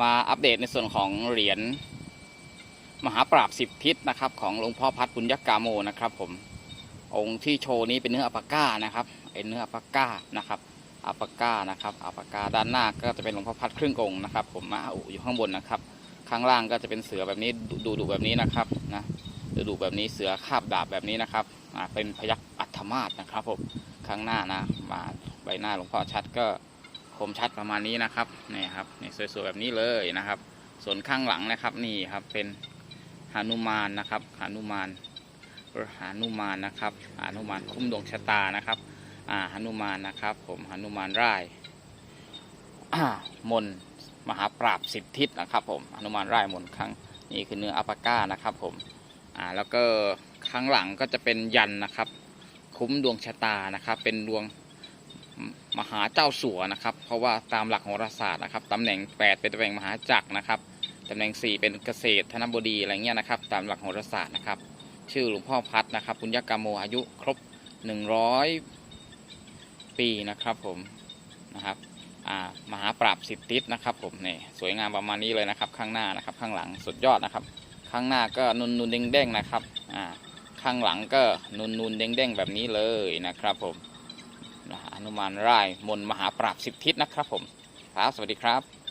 มาอัปเดตในส่วนของเหรียญมหาปราบสิบทิศนะครับ ของหลวงพ่อพัดปุญญกาโมนะครับ ผมองค์ที่โชว์นี้เป็นเนื้ออัปาก้านะครับเป็นเนื้ออัปาก้านะครับอัปาก้านะครับอัปาก้าด้านหน้าก็จะเป็นหลวงพ่อพัดครึ่งองค์นะครับ ผมมาอุอยู่ข้างบนนะครับ ข้างล่างก็จะเป็นเสือแบบนี้ดูดูแบบนี้นะครับนะดูดูแบบนี้เสือคาบดาบแบบนี้นะครับอ่าเป็นพยักอัฐมาศนะครับผมข้างหน้านะมาใบหน้าหลวงพ่อชัดก็ คมชัดประมาณนี้นะครับนี่ครับนี่สวยๆแบบนี้เลยนะครับ ส่วนข้างหลังนะครับนี่ครับเป็นหานุมานนะครับหานุมานหานุมานนะครับหานุมานคุ้มดวงชะตานะครับอ่าหานุมานนะครับ ผมหานุมานร่ายมนมหาปราบสิบทิศนะครับ ผมอนุมานไร่มนครั้งนี่คือเนื้ออัปปาก้านะครับผมอ่าแล้วก็ข้างหลังก็จะเป็นยันนะครับ คุ้มดวงชะตานะครับ เป็นดวง มหาเจ้าสัวนะครับ เพราะว่าตามหลักโหราศาสตร์นะครับตำแหน่ง 8 เป็นตำแหน่งมหาจักรนะครับตำแหน่ง 4 เป็นเกษตรธนบดีอะไรเงี้ยนะครับ ตามหลักโหราศาสตร์นะครับ ชื่อหลวงพ่อพัดนะครับปุญญกรรมโมอายุครบ 100 ปีนะครับผมนะครับมหาปราบสิบทิศนะครับผมนี่สวยงามประมาณนี้เลยนะครับ ข้างหน้านะครับ ข้างหลังสุดยอดนะครับ ข้างหน้าก็นุนนุนเด้งเด้งนะครับข้างหลังก็นุนนุนเด้งเด้งแบบนี้เลยนะครับผม นะฮะอนุมานไร่มนมหาปราบสิบทิศนะครับผมครับสวัสดีครับ